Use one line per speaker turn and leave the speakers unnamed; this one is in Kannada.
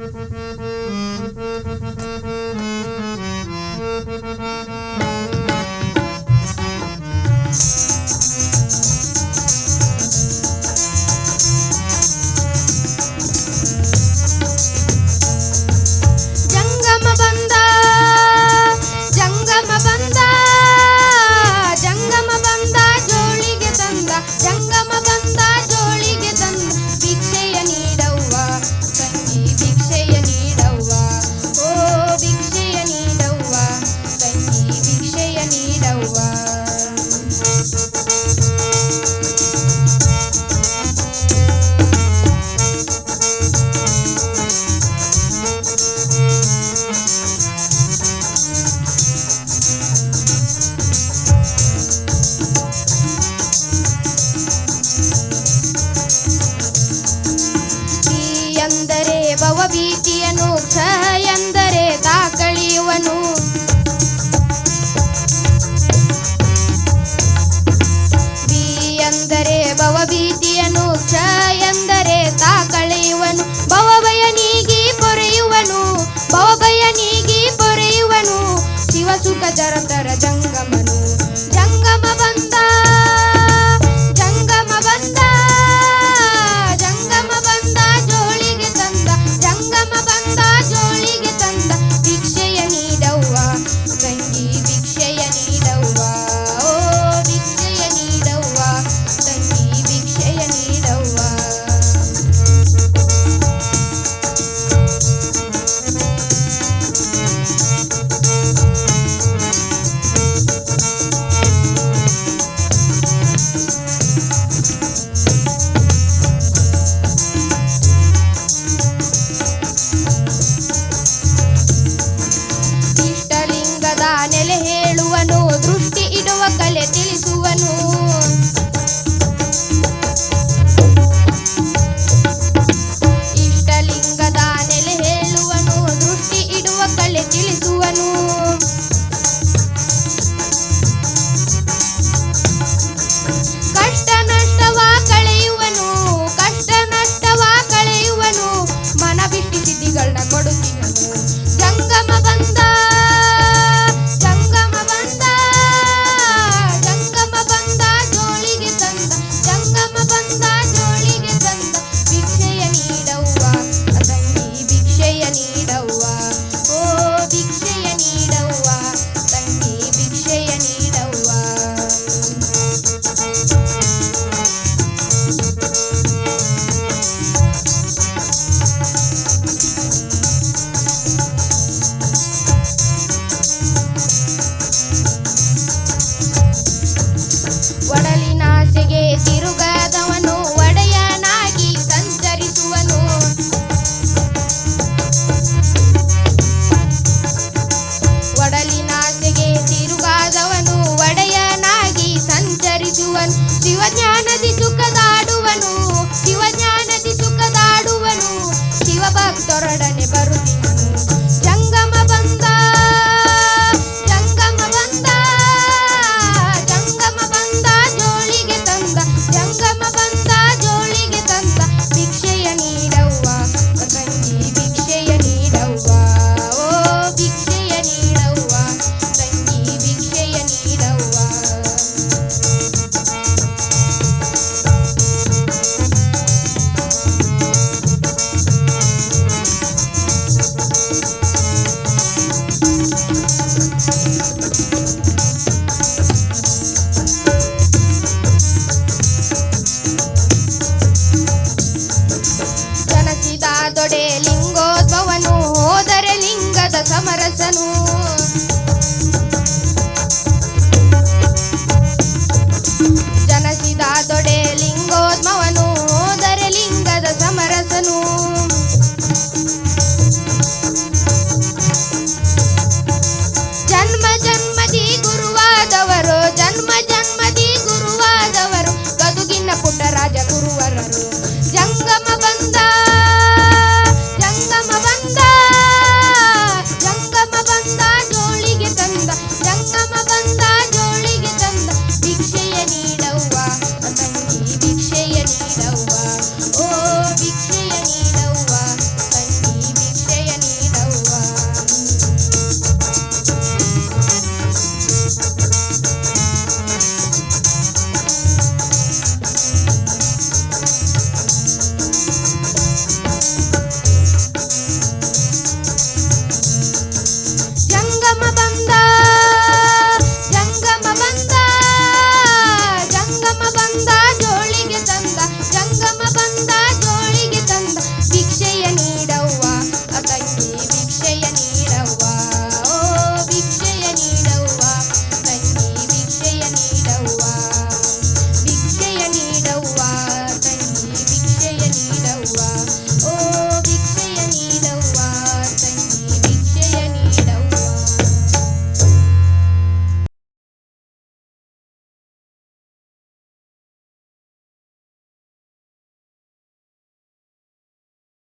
Mm-hmm. ಭೀತಿಯನು ಕ್ಷ ಎಂದರೆ ಕಾಕಳಿಯುವನು ಎಂದರೆ ಭವಭೀತಿಯನು ಕ್ಷ ಎಂದರೆ ಕಾಕಳಿಯುವನು ಭವಭಯ ನೀಗಿ ಪೊರೆಯುವನು ಭವಭಯ ನೀಗಿ ಪೊರೆಯುವನು. ಶಿವಸುಖ ಜರಂತರ ಜಂಗಮ raro